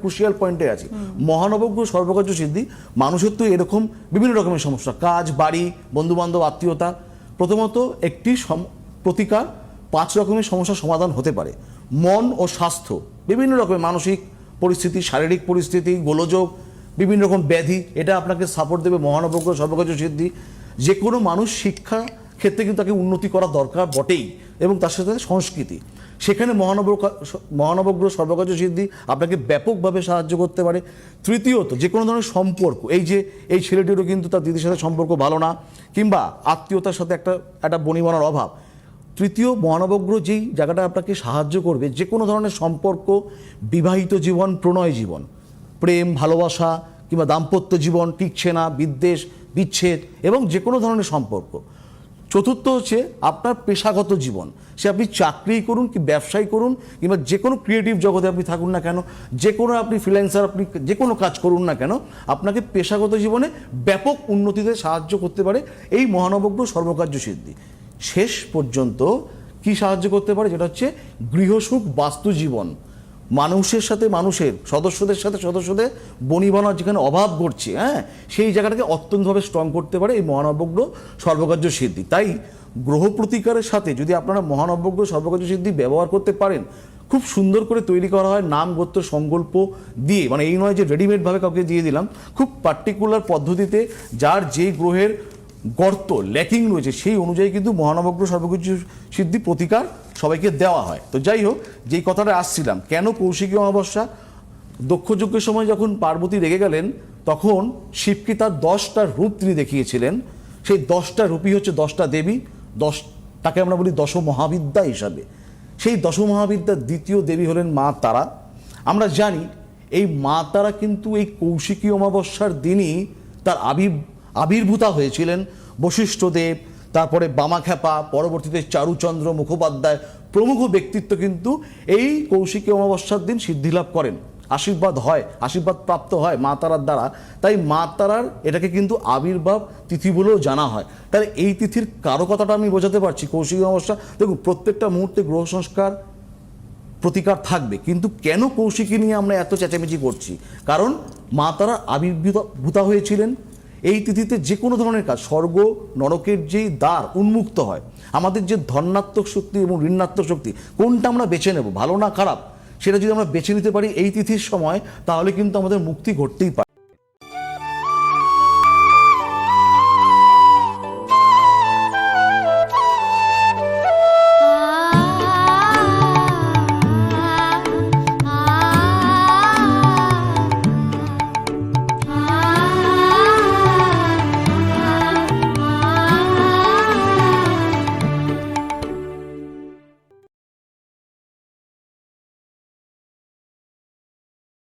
Crucial পয়েন্টে আছি। মহানবগ্রহ সর্বকার্য সিদ্ধি মানুষের তো এরকম বিভিন্ন রকমের সমস্যা। কাজ, বাড়ি বন্ধু বান্ধব আত্মীয়তা। প্রথমত একটি প্রতিকার পাঁচ রকমের সমস্যার সমাধান হতে পারে। মন ও স্বাস্থ্য, বিভিন্ন রকমের মানসিক পরিস্থিতি, শারীরিক পরিস্থিতি, গোলযোগ, বিভিন্ন রকম ব্যাধি, এটা আপনাকে সাপোর্ট দেবে মহানবগ্রহ সর্বকার্য সিদ্ধি। যে কোনো মানুষ শিক্ষা ক্ষেত্রে কিন্তু তাকে উন্নতি করা দরকার বটেই, এবং তার সাথে সংস্কৃতি। সেখানে মহানব মহানবগ্রহ সর্বকার্য সিদ্ধি আপনাকে ব্যাপকভাবে সাহায্য করতে পারে। তৃতীয়ত, যে কোনো ধরনের সম্পর্ক, এই যে, এই ছেলেটিরও কিন্তু তার দিদির সাথে সম্পর্ক ভালো না, কিংবা আত্মীয়তার সাথে একটা একটা বনিবনার অভাব। তৃতীয় মহানবগ্রহ যেই জায়গাটা আপনাকে সাহায্য করবে, যে কোনো ধরনের সম্পর্ক, বিবাহিত জীবন, প্রণয় জীবন, প্রেম, ভালোবাসা, কিংবা দাম্পত্য জীবন, টিকছে না, বিদ্বেষ, বিচ্ছেদ, এবং যে কোনো ধরনের সম্পর্ক। চতুর্থ হচ্ছে আপনার পেশাগত জীবন। সে আপনি চাকরি করুন কি ব্যবসায়ী করুন কিংবা যে কোনো ক্রিয়েটিভ জগতে আপনি থাকুন না কেন, যে কোনো আপনি ফ্রিল্যান্সার আপনি যে কোনো কাজ করুন না কেন, আপনাকে পেশাগত জীবনে ব্যাপক উন্নতিতে সাহায্য করতে পারে এই মহানবগ্রহ সর্বকার্য সিদ্ধি। শেষ পর্যন্ত কি সাহায্য করতে পারে? যেটা হচ্ছে গৃহসুখ বাস্তু জীবন মানুষের সাথে মানুষের, সদস্যদের সাথে সদস্যদের বনিবনার যেখানে অভাব ঘটছে হ্যাঁ সেই জায়গাটাকে অত্যন্তভাবে স্ট্রং করতে পারে এই মহানবগ্রহ সর্বকার্য সিদ্ধি। তাই গ্রহ প্রতিকারের সাথে যদি আপনারা মহানবগ্রহ সর্বকার্য সিদ্ধি ব্যবহার করতে পারেন, খুব সুন্দর করে তৈরি করা হয় নাম, গোত্র, সংকল্প দিয়ে। মানে এই নয় যে রেডিমেডভাবে কাউকে দিয়ে দিলাম, খুব পার্টিকুলার পদ্ধতিতে যার যেই গ্রহের গর্ত ল্যাকিং রয়েছে, সেই অনুযায়ী কিন্তু মহানবগ্র সর্বকিছু সিদ্ধি প্রতিকার সবাইকে দেওয়া হয়। তো যাই হোক, যেই কথাটা আসছিলাম, কেন কৌশিকী অমাবস্যা? দক্ষযজ্ঞের সময় যখন পার্বতী রেগে গেলেন, তখন শিবকে তার দশটা রূপ তিনি দেখিয়েছিলেন। সেই দশটা রূপই হচ্ছে দশটা দেবী, দশ তাকে আমরা বলি দশ মহাবিদ্যা হিসাবে। সেই দশ মহাবিদ্যার দ্বিতীয় দেবী হলেন মা তারা। আমরা জানি, এই মা তারা কিন্তু এই কৌশিকী অমাবস্যার দিনই তার আবির আবির্ভূতা হয়েছিলেন বশিষ্ঠদেব। তারপরে বামাখ্যাপা, পরবর্তীতে চারুচন্দ্র মুখোপাধ্যায় প্রমুখ ব্যক্তিত্ব কিন্তু এই কৌশিকী অমাবস্যার দিন সিদ্ধিলাভ করেন। আশীর্বাদ হয়, আশীর্বাদ প্রাপ্ত হয় মা তারার দ্বারা। তাই মা তারার এটাকে কিন্তু আবির্ভাব তিথি বলেও জানা হয়। তাহলে এই তিথির কারও কথাটা আমি বোঝাতে পারছি, কৌশিকী অমাবস্যা। দেখুন, প্রত্যেকটা মুহূর্তে গ্রহ সংস্কার প্রতিকার থাকবে। কিন্তু কেন কৌশিকী নিয়ে আমরা এত চেঁচামেচি করছি? কারণ মা তারা আবির্ভূত, ভূতা হয়েছিলেন এই তিথিতে যে কোনো ধরনের কাজ, স্বর্গ, নরকের যেই দ্বার উন্মুক্ত হয়, আমাদের যে ধনাত্মক শক্তি এবং ঋণাত্মক শক্তি, কোনটা আমরা বেছে নেব, ভালো না খারাপ, সেটা যদি আমরা বেছে নিতে পারি এই তিথির সময়, তাহলে কিন্তু আমাদের মুক্তি ঘটতেই পারে।